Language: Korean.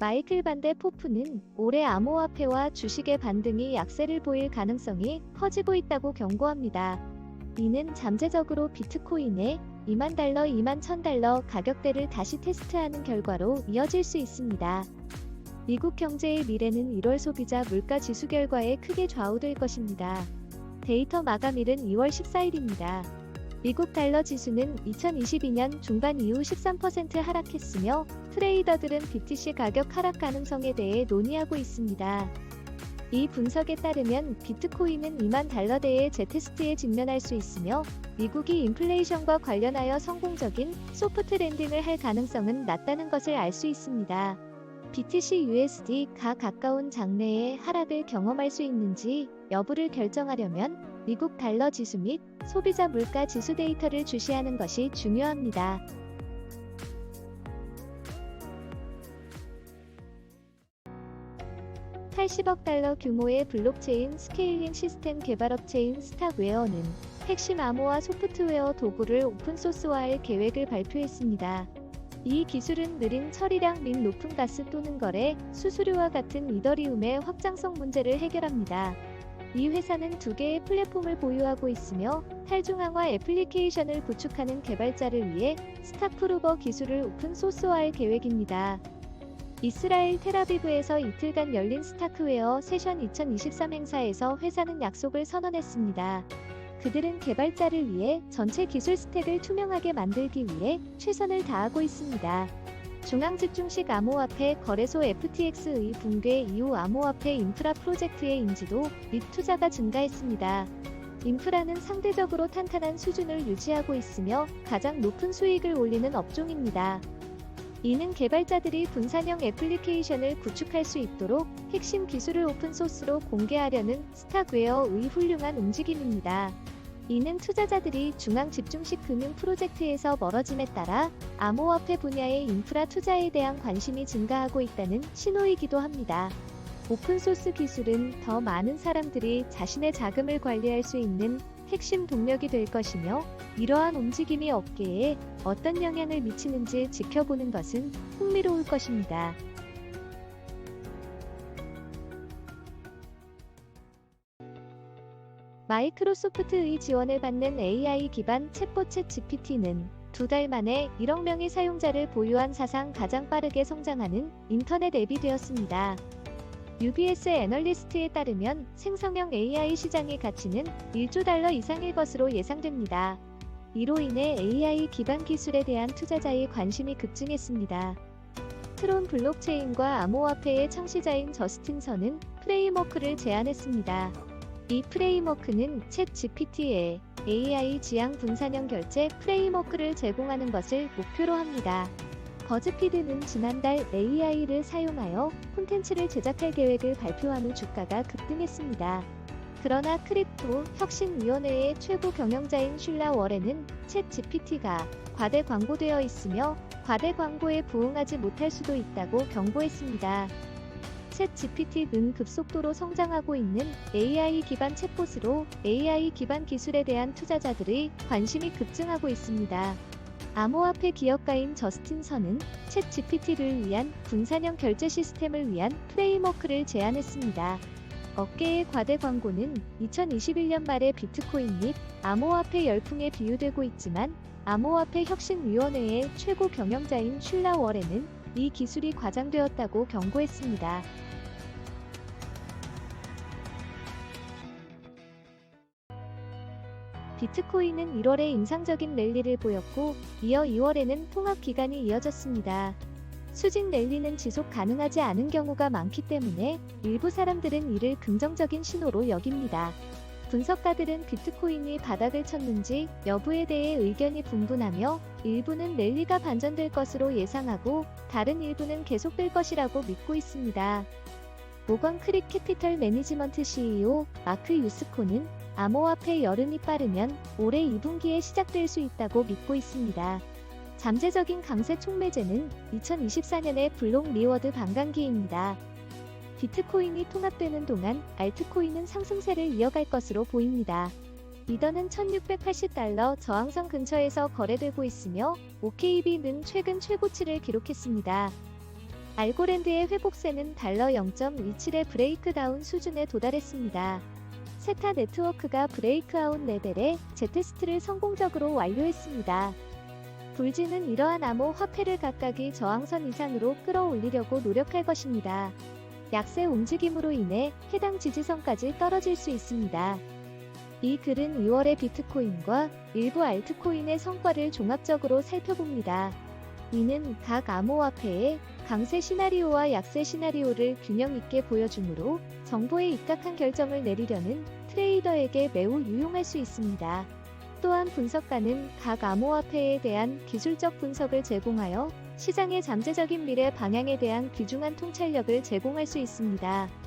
마이클 반데 포프는 올해 암호화폐와 주식의 반등이 약세를 보일 가능성이 커지고 있다고 경고합니다. 이는 잠재적으로 비트코인의 2만 달러, 2만 1000 달러 가격대를 다시 테스트하는 결과로 이어질 수 있습니다. 미국 경제의 미래는 1월 소비자 물가 지수 결과에 크게 좌우될 것입니다. 데이터 마감일은 2월 14일입니다. 미국 달러 지수는 2022년 중반 이후 13% 하락했으며 트레이더들은 BTC 가격 하락 가능성에 대해 논의하고 있습니다. 이 분석에 따르면 비트코인은 2만 달러대의 재테스트에 직면할 수 있으며 미국이 인플레이션과 관련하여 성공적인 소프트 랜딩을 할 가능성은 낮다는 것을 알 수 있습니다. BTC USD가 가까운 장래에 하락을 경험할 수 있는지 여부를 결정하려면 미국 달러 지수 및 소비자 물가 지수 데이터를 주시하는 것이 중요합니다. (80억 달러) 규모의 블록체인 스케일링 시스템 개발업체인 스탁웨어는 핵심 암호화 소프트웨어 도구를 오픈소스화할 계획을 발표했습니다. 이 기술은 느린 처리량 및 높은 가스 또는 거래, 수수료와 같은 이더리움의 확장성 문제를 해결합니다. 이 회사는 두 개의 플랫폼을 보유하고 있으며 탈중앙화 애플리케이션을 구축하는 개발자를 위해 스타프루버 기술을 오픈 소스화할 계획입니다. 이스라엘 테라비브에서 이틀간 열린 스타크웨어 세션 2023 행사에서 회사는 약속을 선언했습니다. 그들은 개발자를 위해 전체 기술 스택을 투명하게 만들기 위해 최선을 다하고 있습니다. 중앙집중식 암호화폐 거래소 FTX의 붕괴 이후 암호화폐 인프라 프로젝트의 인지도 및 투자가 증가했습니다. 인프라는 상대적으로 탄탄한 수준을 유지하고 있으며 가장 높은 수익을 올리는 업종입니다. 이는 개발자들이 분산형 애플리케이션을 구축할 수 있도록 핵심 기술을 오픈소스로 공개하려는 스탁웨어의 훌륭한 움직임입니다. 이는 투자자들이 중앙 집중식 금융 프로젝트에서 멀어짐에 따라 암호화폐 분야의 인프라 투자에 대한 관심이 증가하고 있다는 신호이기도 합니다. 오픈소스 기술은 더 많은 사람들이 자신의 자금을 관리할 수 있는 핵심 동력이 될 것이며 이러한 움직임이 업계에 어떤 영향을 미치는지 지켜보는 것은 흥미로울 것입니다. 마이크로소프트의 지원을 받는 AI 기반 챗봇 챗 GPT는 두 달 만에 1억 명의 사용자를 보유한 사상 가장 빠르게 성장하는 인터넷 앱이 되었습니다. UBS 애널리스트에 따르면 생성형 AI 시장의 가치는 1조 달러 이상일 것으로 예상됩니다. 이로 인해 AI 기반 기술에 대한 투자자의 관심이 급증했습니다. 트론 블록체인과 암호화폐의 창시자인 저스틴 선은 프레임워크를 제안했습니다. 이 프레임워크는 챗 GPT에 AI 지향 분산형 결제 프레임워크를 제공하는 것을 목표로 합니다. 버즈피드는 지난달 AI를 사용하여 콘텐츠를 제작할 계획을 발표한 후 주가가 급등했습니다. 그러나 크립토 혁신위원회의 최고 경영자인 슐라 워렌은 챗 GPT가 과대 광고되어 있으며 과대 광고에 부응하지 못할 수도 있다고 경고했습니다. 챗 GPT는 급속도로 성장하고 있는 AI 기반 챗봇으로 AI 기반 기술에 대한 투자자들의 관심이 급증하고 있습니다. 암호화폐 기업가인 저스틴 선은 챗 GPT를 위한 분산형 결제 시스템을 위한 프레임워크를 제안했습니다. 업계의 과대 광고는 2021년 말에 비트코인 및 암호화폐 열풍에 비유되고 있지만 암호화폐 혁신위원회의 최고 경영자인 슐라 워렌은 이 기술이 과장되었다고 경고했습니다. 비트코인은 1월에 인상적인 랠리를 보였고 이어 2월에는 통합 기간이 이어졌습니다. 수직 랠리는 지속 가능하지 않은 경우가 많기 때문에 일부 사람들은 이를 긍정적인 신호로 여깁니다. 분석가들은 비트코인이 바닥을 쳤는지 여부에 대해 의견이 분분하며 일부는 랠리가 반전될 것으로 예상하고 다른 일부는 계속될 것이라고 믿고 있습니다. 모건 크립 캐피털 매니지먼트 CEO 마크 유스코는 암호화폐 여름이 빠르면 올해 2분기에 시작될 수 있다고 믿고 있습니다. 잠재적인 강세 촉매제는 2024년의 블록 리워드 반감기입니다. 비트코인이 통합되는 동안 알트코인은 상승세를 이어갈 것으로 보입니다. 이더는 1680달러 저항선 근처에서 거래되고 있으며 OKB는 최근 최고치를 기록했습니다. 알고랜드의 회복세는 달러 0.27의 브레이크다운 수준에 도달했습니다. 세타 네트워크가 브레이크아웃 레벨의 제테스트를 성공적으로 완료했습니다. 불지는 이러한 암호 화폐를 각각이 저항선 이상으로 끌어올리려고 노력할 것입니다. 약세 움직임으로 인해 해당 지지선까지 떨어질 수 있습니다. 이 글은 2월의 비트코인과 일부 알트코인의 성과를 종합적으로 살펴봅니다. 이는 각 암호화폐의 강세 시나리오와 약세 시나리오를 균형 있게 보여주므로 정보에 입각한 결정을 내리려는 트레이더에게 매우 유용할 수 있습니다. 또한 분석가는 각 암호화폐에 대한 기술적 분석을 제공하여 시장의 잠재적인 미래 방향에 대한 귀중한 통찰력을 제공할 수 있습니다.